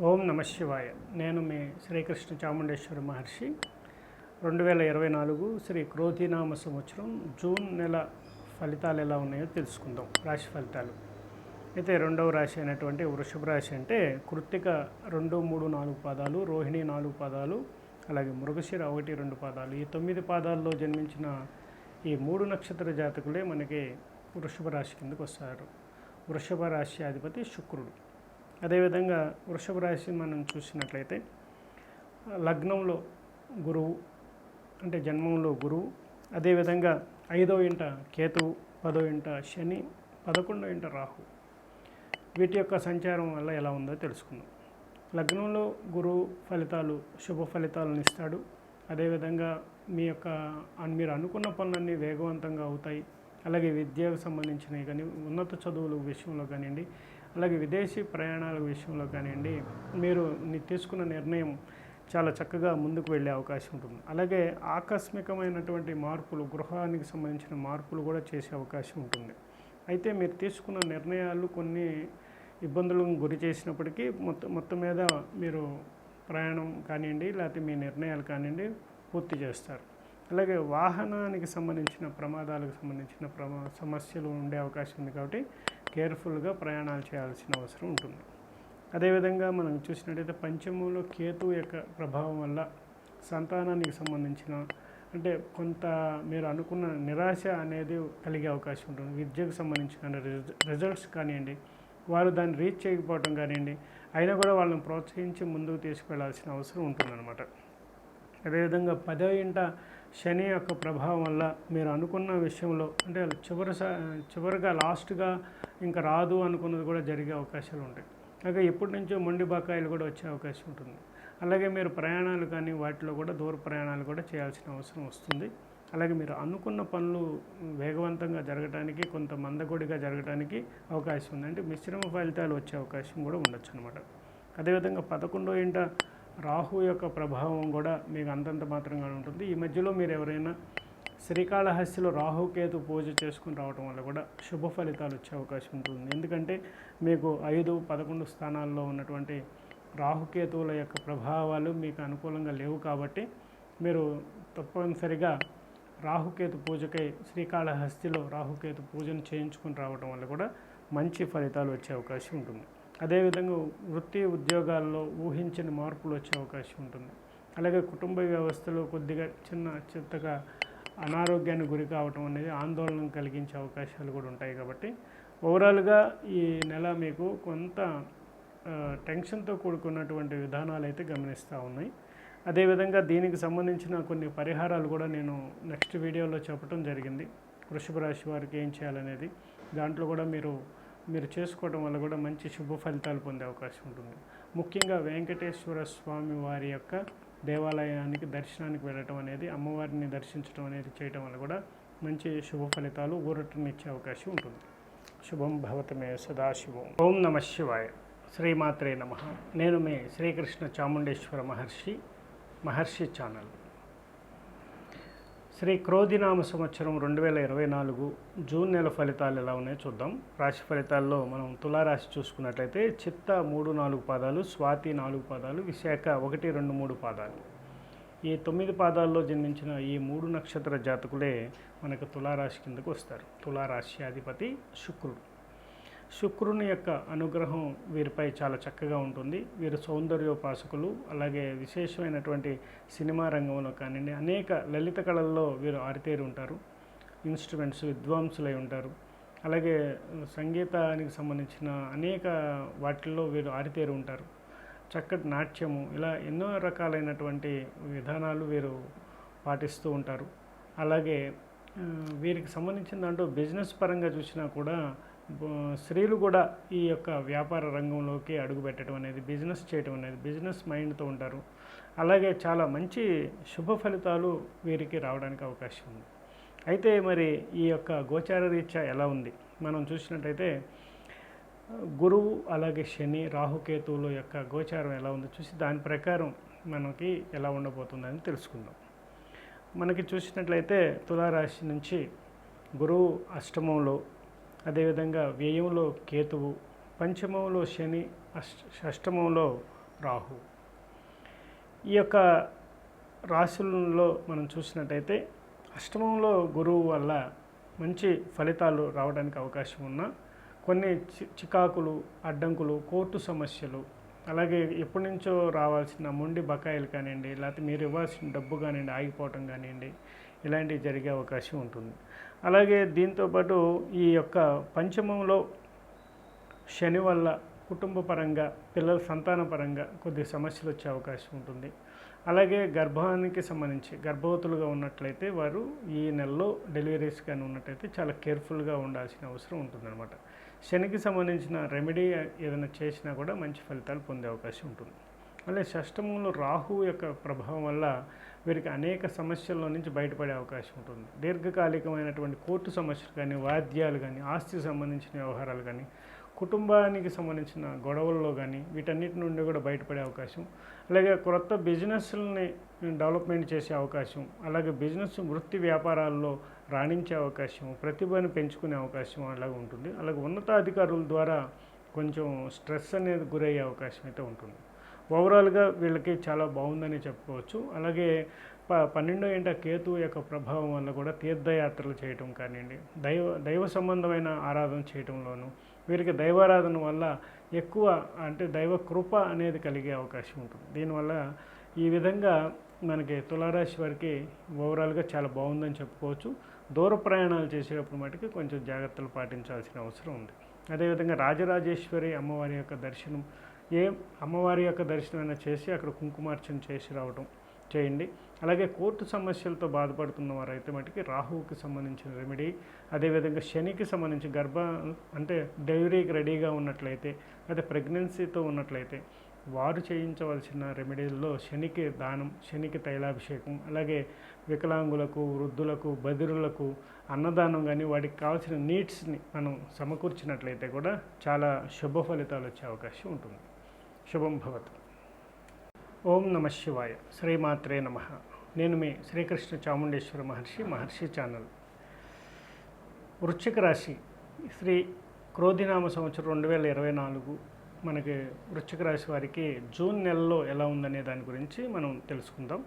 ఓం నమ శివాయ. నేను మీ శ్రీకృష్ణ చాముండేశ్వర మహర్షి. రెండు వేల ఇరవై నాలుగు శ్రీ క్రోధినామ సంవత్సరం జూన్ నెల ఫలితాలు ఎలా ఉన్నాయో తెలుసుకుందాం. రాశి ఫలితాలు. అయితే రెండవ రాశి అయినటువంటి వృషభ రాశి అంటే కృత్తిక రెండు మూడు నాలుగు పాదాలు రోహిణి నాలుగు పాదాలు అలాగే మృగశిర ఒకటి రెండు పాదాలు. ఈ తొమ్మిది పాదాల్లో జన్మించిన ఈ మూడు నక్షత్ర జాతకులే మనకి వృషభ రాశి కిందకు వస్తారు. వృషభ రాశి అధిపతి శుక్రుడు. అదేవిధంగా వృషభ రాశి మనం చూసినట్లయితే లగ్నంలో గురువు అంటే జన్మంలో గురువు అదేవిధంగా ఐదో ఇంట కేతువు పదో ఇంట శని పదకొండో ఇంట రాహు. వీటి యొక్క సంచారం వల్ల ఎలా ఉందో తెలుసుకుందాం. లగ్నంలో గురువు ఫలితాలు శుభ ఫలితాలను ఇస్తాడు. అదేవిధంగా మీ యొక్క మీరు అనుకున్న పనులన్నీ వేగవంతంగా అవుతాయి. అలాగే విద్యకు సంబంధించినవి కానీ ఉన్నత చదువుల విషయంలో కానివ్వండి అలాగే విదేశీ ప్రయాణాల విషయంలో కానివ్వండి మీరు తీసుకున్న నిర్ణయం చాలా చక్కగా ముందుకు వెళ్ళే అవకాశం ఉంటుంది. అలాగే ఆకస్మికమైనటువంటి మార్పులు గృహానికి సంబంధించిన మార్పులు కూడా చేసే అవకాశం ఉంటుంది. అయితే మీరు తీసుకున్న నిర్ణయాలు కొన్ని ఇబ్బందులకు గురి చేసినప్పటికీ మొత్తం మొత్తం మీద మీరు ప్రయాణం కానివ్వండి లేకపోతే మీ నిర్ణయాలు కానివ్వండి పూర్తి చేస్తారు. అలాగే వాహనానికి సంబంధించిన ప్రమాదాలకు సంబంధించిన ప్రమా సమస్యలు ఉండే అవకాశం ఉంది కాబట్టి కేర్ఫుల్గా ప్రయాణాలు చేయాల్సిన అవసరం ఉంటుంది. అదేవిధంగా మనం చూసినట్టయితే పంచమంలో కేతు యొక్క ప్రభావం వల్ల సంతానానికి సంబంధించిన అంటే కొంత మీరు అనుకున్న నిరాశ అనేది కలిగే అవకాశం ఉంటుంది. విద్యకు సంబంధించిన రిజ- రిజల్ట్స్ కానివ్వండి వారు దాన్ని రీచ్ చేయకపోవడం కానివ్వండి అయినా కూడా వాళ్ళని ప్రోత్సహించి ముందుకు తీసుకెళ్ళాల్సిన అవసరం ఉంటుందన్నమాట. అదేవిధంగా పదో ఇంట శని యొక్క ప్రభావం వల్ల మీరు అనుకున్న విషయంలో అంటే చివరి చివరిగా లాస్ట్గా ఇంకా రాదు అనుకున్నది కూడా జరిగే అవకాశాలు ఉంటాయి. అలాగే ఎప్పటి నుంచో మొండి బకాయిలు కూడా వచ్చే అవకాశం ఉంటుంది. అలాగే మీరు ప్రయాణాలు కానీ వాటిలో కూడా దూర ప్రయాణాలు కూడా చేయాల్సిన అవసరం వస్తుంది. అలాగే మీరు అనుకున్న పనులు వేగవంతంగా జరగడానికి కొంత మందకొడిగా జరగడానికి అవకాశం ఉంది. అంటే మిశ్రమ ఫలితాలు వచ్చే అవకాశం కూడా ఉండొచ్చు అనమాట అదేవిధంగా పదకొండో ఇంట రాహు యొక్క ప్రభావం కూడా మీకు అంతంత మాత్రంగా ఉంటుంది. ఈ మధ్యలో మీరు ఎవరైనా శ్రీకాళహస్తిలో రాహుకేతు పూజ చేసుకుని రావడం వల్ల కూడా శుభ ఫలితాలు వచ్చే అవకాశం ఉంటుంది. ఎందుకంటే మీకు ఐదు పదకొండు స్థానాల్లో ఉన్నటువంటి రాహుకేతువుల యొక్క ప్రభావాలు మీకు అనుకూలంగా లేవు కాబట్టి మీరు తప్పనిసరిగా రాహుకేతు పూజకై శ్రీకాళహస్తిలో రాహుకేతు పూజను చేయించుకుని రావడం వల్ల కూడా మంచి ఫలితాలు వచ్చే అవకాశం ఉంటుంది. అదేవిధంగా వృత్తి ఉద్యోగాల్లో ఊహించని మార్పులు వచ్చే అవకాశం ఉంటుంది. అలాగే కుటుంబ వ్యవస్థలో కొద్దిగా చిన్న చిత్తగా అనారోగ్యానికి గురి కావటం అనేది ఆందోళన కలిగించే అవకాశాలు కూడా ఉంటాయి కాబట్టి ఓవరాల్గా ఈ నెల మీకు కొంత టెన్షన్తో కూడుకున్నటువంటి విధానాలు అయితే గమనిస్తూ ఉన్నాయి. అదేవిధంగా దీనికి సంబంధించిన కొన్ని పరిహారాలు కూడా నేను నెక్స్ట్ వీడియోలో చెప్పడం జరిగింది. వృషభ రాశి వారికి ఏం చేయాలనేది. దాంట్లో కూడా మీరు మీరు చేసుకోవడం వల్ల కూడా మంచి శుభ ఫలితాలు పొందే అవకాశం ఉంటుంది. ముఖ్యంగా వెంకటేశ్వర స్వామి వారి యొక్క దేవాలయానికి దర్శనానికి వెళ్ళటం అనేది అమ్మవారిని దర్శించడం అనేది చేయటం వల్ల కూడా మంచి శుభ ఫలితాలు ఊరటనిచ్చే అవకాశం ఉంటుంది. శుభం భవతమే సదాశివం. ఓం నమ శివాయ. శ్రీమాత్రే నమ. నేను మీ శ్రీకృష్ణ చాముండేశ్వర మహర్షి మహర్షి ఛానల్. శ్రీ క్రోధినామ సంవత్సరం రెండు వేల ఇరవై నాలుగు జూన్ నెల ఫలితాలు ఎలా ఉన్నాయో చూద్దాం. రాశి ఫలితాల్లో మనం తులారాశి చూసుకున్నట్లయితే చిత్త మూడు నాలుగు పాదాలు స్వాతి నాలుగు పాదాలు విశాఖ ఒకటి రెండు మూడు పాదాలు. ఈ తొమ్మిది పాదాల్లో జన్మించిన ఈ మూడు నక్షత్ర జాతకులే మనకు తులారాశి కిందకు వస్తారు. తులారాశి అధిపతి శుక్రుడు. శుక్రుని యొక్క అనుగ్రహం వీరిపై చాలా చక్కగా ఉంటుంది. వీరు సౌందర్యోపాసకులు అలాగే విశేషమైనటువంటి సినిమా రంగంలో కానివ్వండి అనేక లలిత కళల్లో వీరు ఆరితేరి ఉంటారు. ఇన్స్ట్రుమెంట్స్ విద్వాంసులై ఉంటారు. అలాగే సంగీతానికి సంబంధించిన అనేక వాటిల్లో వీరు ఆరితేరి ఉంటారు. చక్కటి నాట్యము ఇలా ఎన్నో రకాలైనటువంటి విధానాలు వీరు పాటిస్తూ ఉంటారు. అలాగే వీరికి సంబంధించిన దాంట్లో బిజినెస్ పరంగా చూసినా కూడా స్త్రీలు కూడా ఈ యొక్క వ్యాపార రంగంలోకి అడుగు పెట్టడం అనేది బిజినెస్ చేయడం అనేది బిజినెస్ మైండ్తో ఉంటారు. అలాగే చాలా మంచి శుభ ఫలితాలు వీరికి రావడానికి అవకాశం ఉంది. అయితే మరి ఈ యొక్క గోచార రీత్యా ఎలా ఉంది? మనం చూసినట్టయితే గురువు అలాగే శని రాహుకేతువుల యొక్క గోచారం ఎలా ఉందో చూసి దాని ప్రకారం మనకి ఎలా ఉండబోతుందని తెలుసుకుందాం. మనకి చూసినట్లయితే తులారాశి నుంచి గురువు అష్టమంలో అదేవిధంగా వ్యయంలో కేతువు పంచమంలో శని అష్ షష్టమంలో రాహు. ఈ యొక్క రాశులలో మనం చూసినట్టయితే అష్టమంలో గురువు వల్ల మంచి ఫలితాలు రావడానికి అవకాశం ఉన్న కొన్ని చి- చికాకులు అడ్డంకులు కోర్టు సమస్యలు అలాగే ఎప్పటి నుంచో రావాల్సిన మొండి బకాయిలు కానివ్వండి లేకపోతే మీరు ఇవ్వాల్సిన డబ్బు కానివ్వండి ఆగిపోవటం కానివ్వండి ఇలాంటివి జరిగే అవకాశం ఉంటుంది. అలాగే దీంతోపాటు ఈ యొక్క పంచమంలో శని వల్ల కుటుంబ పరంగా పిల్లల సంతాన పరంగా కొద్ది సమస్యలు వచ్చే అవకాశం ఉంటుంది. అలాగే గర్భానికి సంబంధించి గర్భవతులుగా ఉన్నట్లయితే వారు ఈ నెలలో డెలివరీస్ కానీ ఉన్నట్టయితే చాలా కేర్ఫుల్గా ఉండాల్సిన అవసరం ఉంటుందన్నమాట. శనికి సంబంధించిన రెమెడీ ఏదైనా చేసినా కూడా మంచి ఫలితాలు పొందే అవకాశం ఉంటుంది. అలాగే షష్టమంలో రాహు యొక్క ప్రభావం వల్ల వీరికి అనేక సమస్యల్లో నుంచి బయటపడే అవకాశం ఉంటుంది. దీర్ఘకాలికమైనటువంటి కోర్టు సమస్యలు కానీ వాద్యాలు కానీ ఆస్తికి సంబంధించిన వ్యవహారాలు కానీ కుటుంబానికి సంబంధించిన గొడవల్లో కానీ వీటన్నిటి నుండి కూడా బయటపడే అవకాశం. అలాగే కొత్త బిజినెస్లని డెవలప్మెంట్ చేసే అవకాశం అలాగే బిజినెస్ వృత్తి వ్యాపారాల్లో రాణించే అవకాశం ప్రతిభను పెంచుకునే అవకాశం అలాగే ఉంటుంది. అలాగే ఉన్నతాధికారుల ద్వారా కొంచెం స్ట్రెస్ అనేది గురయ్యే అవకాశం అయితే ఉంటుంది. ఓవరాల్గా వీళ్ళకి చాలా బాగుందని చెప్పుకోవచ్చు. అలాగే ప పన్నెండో ఏంట కేతు యొక్క ప్రభావం వల్ల కూడా తీర్థయాత్రలు చేయటం కానివ్వండి దైవ దైవ సంబంధమైన ఆరాధన చేయటంలోనూ వీరికి దైవారాధన వల్ల ఎక్కువ అంటే దైవ కృప అనేది కలిగే అవకాశం ఉంటుంది. దీనివల్ల ఈ విధంగా మనకి తులారాశి వారికి ఓవరాల్గా చాలా బాగుందని చెప్పుకోవచ్చు. దూర ప్రయాణాలు చేసేటప్పుడు మటుకు కొంచెం జాగ్రత్తలు పాటించాల్సిన అవసరం ఉంది. అదేవిధంగా రాజరాజేశ్వరి అమ్మవారి యొక్క దర్శనం ఏ అమ్మవారి యొక్క దర్శనమైనా చేసి అక్కడ కుంకుమార్చన చేసి రావడం చేయండి. అలాగే కోర్టు సమస్యలతో బాధపడుతున్న వారైతే మటుకి రాహువుకి సంబంధించిన రెమెడీ అదేవిధంగా శనికి సంబంధించి గర్భ అంటే డెలివరీకి రెడీగా ఉన్నట్లయితే లేదా ప్రెగ్నెన్సీతో ఉన్నట్లయితే వారు చేయించవలసిన రెమెడీల్లో శనికి దానం శనికి తైలాభిషేకం అలాగే వికలాంగులకు వృద్ధులకు బదిరులకు అన్నదానం కానీ వాటికి కావాల్సిన నీడ్స్ని మనం సమకూర్చినట్లయితే కూడా చాలా శుభ ఫలితాలు వచ్చే అవకాశం ఉంటుంది. శుభం భవతు. ఓం నమ శివాయ. శ్రీమాత్రే నమ. నేను మీ శ్రీకృష్ణ చాముండేశ్వర మహర్షి మహర్షి ఛానల్. వృశ్చిక రాశి శ్రీ క్రోధినామ సంవత్సరం రెండు వేల ఇరవై నాలుగు మనకి వృశ్చిక రాశి వారికి జూన్ నెలలో ఎలా ఉందనే దాని గురించి మనం తెలుసుకుందాం.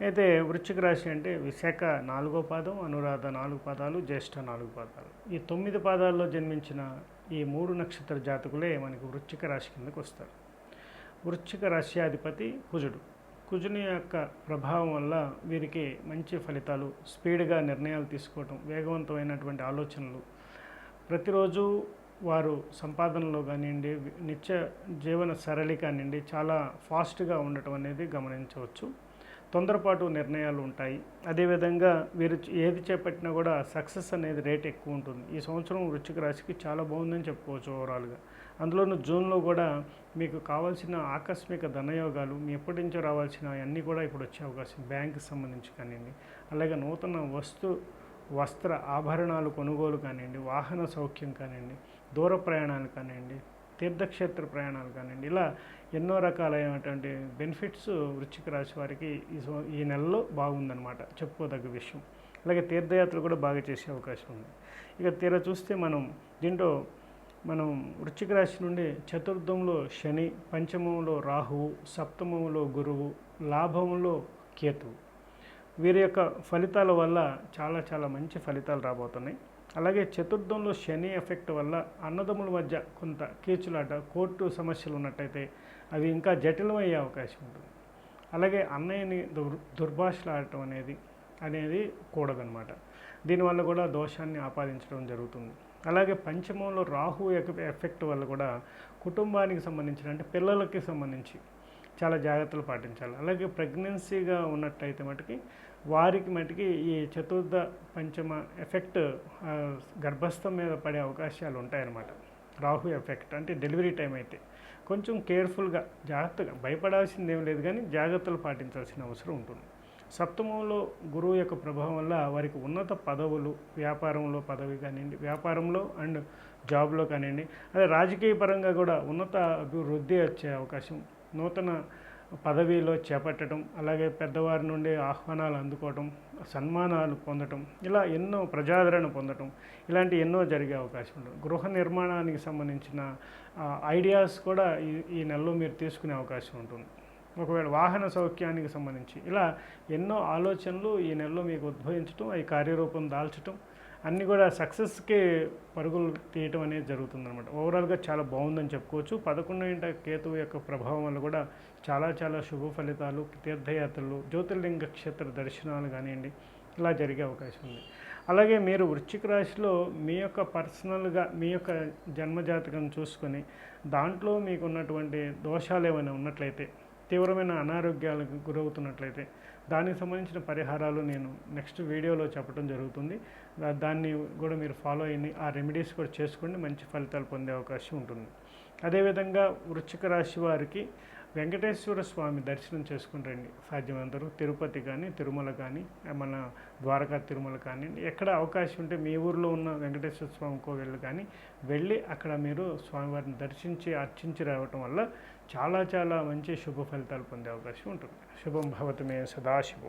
అయితే వృశ్చిక రాశి అంటే విశాఖ నాలుగో పాదం అనురాధ నాలుగు పాదాలు జ్యేష్ఠ నాలుగు పాదాలు. ఈ తొమ్మిది పాదాల్లో జన్మించిన ఈ మూడు నక్షత్ర జాతకులే మనకి వృశ్చిక రాశి కిందకు వస్తారు. వృశ్చిక రాశ్యాధిపతి కుజుడు. కుజుని యొక్క ప్రభావం వల్ల వీరికి మంచి ఫలితాలు స్పీడ్గా నిర్ణయాలు తీసుకోవటం వేగవంతమైనటువంటి ఆలోచనలు. ప్రతిరోజు వారు సంపాదనలో కానివ్వండి నిత్య జీవన సరళి కానివ్వండి చాలా ఫాస్ట్గా ఉండటం అనేది గమనించవచ్చు. తొందరపాటు నిర్ణయాలు ఉంటాయి. అదేవిధంగా వీరు ఏది చేపట్టినా కూడా సక్సెస్ అనేది రేట్ ఎక్కువ ఉంటుంది. ఈ సంవత్సరం వృశ్చిక రాశికి చాలా బాగుందని చెప్పుకోవచ్చు ఓవరాల్గా. అందులోనూ జూన్లో కూడా మీకు కావాల్సిన ఆకస్మిక ధనయోగాలు మీ ఎప్పటి నుంచో రావాల్సిన అన్నీ కూడా ఇప్పుడు వచ్చే అవకాశం బ్యాంకుకి సంబంధించి కానివ్వండి. అలాగే నూతన వస్తు వస్త్ర ఆభరణాలు కొనుగోలు కానివ్వండి వాహన సౌఖ్యం కానివ్వండి దూర ప్రయాణాలు కానివ్వండి తీర్థక్షేత్ర ప్రయాణాలు కానివ్వండి ఇలా ఎన్నో రకాలైనటువంటి బెనిఫిట్స్ వృశ్చిక రాశి వారికి ఈ ఈ నెలలో బాగుందన్నమాట చెప్పుకోదగ్గ విషయం. అలాగే తీర్థయాత్రలు కూడా బాగా చేసే అవకాశం ఉంది. ఇక తీరా చూస్తే మనం దీంట్లో మనం వృశ్చిక రాశి నుండి చతుర్థంలో శని పంచమంలో రాహువు సప్తమంలో గురువు లాభంలో కేతువు. వీరి యొక్క ఫలితాల వల్ల చాలా చాలా మంచి ఫలితాలు రాబోతున్నాయి. అలాగే చతుర్థంలో శని ఎఫెక్ట్ వల్ల అన్నదమ్ముల మధ్య కొంత కీచులాట కోర్టు సమస్యలు ఉన్నట్టయితే అవి ఇంకా జటిలమయ్యే అవకాశం ఉంటుంది. అలాగే అన్నయ్యని దుర్ దుర్భాషలాడటం అనేది అనేది కూడదనమాట దీనివల్ల కూడా దోషాన్ని ఆపాదించడం జరుగుతుంది. అలాగే పంచమంలో రాహు యొక్క ఎఫెక్ట్ వల్ల కూడా కుటుంబానికి సంబంధించిన అంటే పిల్లలకి సంబంధించి చాలా జాగ్రత్తలు పాటించాలి. అలాగే ప్రెగ్నెన్సీగా ఉన్నట్టయితే మటుకి వారికి మటుకి ఈ చతుర్థ పంచమ ఎఫెక్ట్ గర్భస్థం మీద పడే అవకాశాలు ఉంటాయన్నమాట. రాహు ఎఫెక్ట్ అంటే డెలివరీ టైం అయితే. కొంచెం కేర్ఫుల్గా జాగ్రత్తగా భయపడాల్సింది ఏం లేదు కానీ జాగ్రత్తలు పాటించాల్సిన అవసరం ఉంటుంది. సప్తమంలో గురువు యొక్క ప్రభావం వల్ల వారికి ఉన్నత పదవులు వ్యాపారంలో పదవి కానివ్వండి వ్యాపారంలో అండ్ జాబ్లో కానివ్వండి అదే రాజకీయ పరంగా కూడా ఉన్నత అభివృద్ధి వచ్చే అవకాశం నూతన పదవిలో చేపట్టడం అలాగే పెద్దవారి నుండి ఆహ్వానాలు అందుకోవటం సన్మానాలు పొందటం ఇలా ఎన్నో ప్రజాదరణ పొందటం ఇలాంటి ఎన్నో జరిగే అవకాశం ఉంటుంది. గృహ నిర్మాణానికి సంబంధించిన ఐడియాస్ కూడా ఈ ఈ నెలలో మీరు తీసుకునే అవకాశం ఉంటుంది. ఒకవేళ వాహన సౌఖ్యానికి సంబంధించి ఇలా ఎన్నో ఆలోచనలు ఈ నెలలో మీకు ఉద్భవించటం అవి కార్యరూపం దాల్చటం అన్నీ కూడా సక్సెస్కి పరుగులు తీయటం అనేది జరుగుతుందన్నమాట. ఓవరాల్గా చాలా బాగుందని చెప్పుకోవచ్చు. పదకొండు ఇంట కేతువు యొక్క ప్రభావం వల్ల కూడా చాలా చాలా శుభ ఫలితాలు తీర్థయాత్రలు జ్యోతిర్లింగ క్షేత్ర దర్శనాలు కానివ్వండి ఇలా జరిగే అవకాశం ఉంది. అలాగే మీరు వృశ్చిక రాశిలో మీ యొక్క పర్సనల్గా మీ యొక్క జన్మజాతకం చూసుకొని దాంట్లో మీకు ఉన్నటువంటి దోషాలు ఏమైనా ఉన్నట్లయితే తీవ్రమైన అనారోగ్యాలకు గురవుతున్నట్లయితే దానికి సంబంధించిన పరిహారాలు నేను నెక్స్ట్ వీడియోలో చెప్పడం జరుగుతుంది. దాన్ని కూడా మీరు ఫాలో అయ్యి ఆ రెమెడీస్ కూడా చేసుకుని మంచి ఫలితాలు పొందే అవకాశం ఉంటుంది. అదేవిధంగా వృశ్చిక రాశి వారికి వెంకటేశ్వర స్వామి దర్శనం చేసుకుని రండి. సాధ్యమైనంతవరకు తిరుపతి కానీ తిరుమల కానీ మన ద్వారకా తిరుమల కానీ ఎక్కడ అవకాశం ఉంటే మీ ఊర్లో ఉన్న వెంకటేశ్వర స్వామి కోవిల్ కానీ వెళ్ళి అక్కడ మీరు స్వామివారిని దర్శించి అర్చించి రావటం వల్ల చాలా చాలా మంచి శుభ ఫలితాలు పొందే అవకాశం ఉంటుంది. శుభం భవతమే సదాశివం.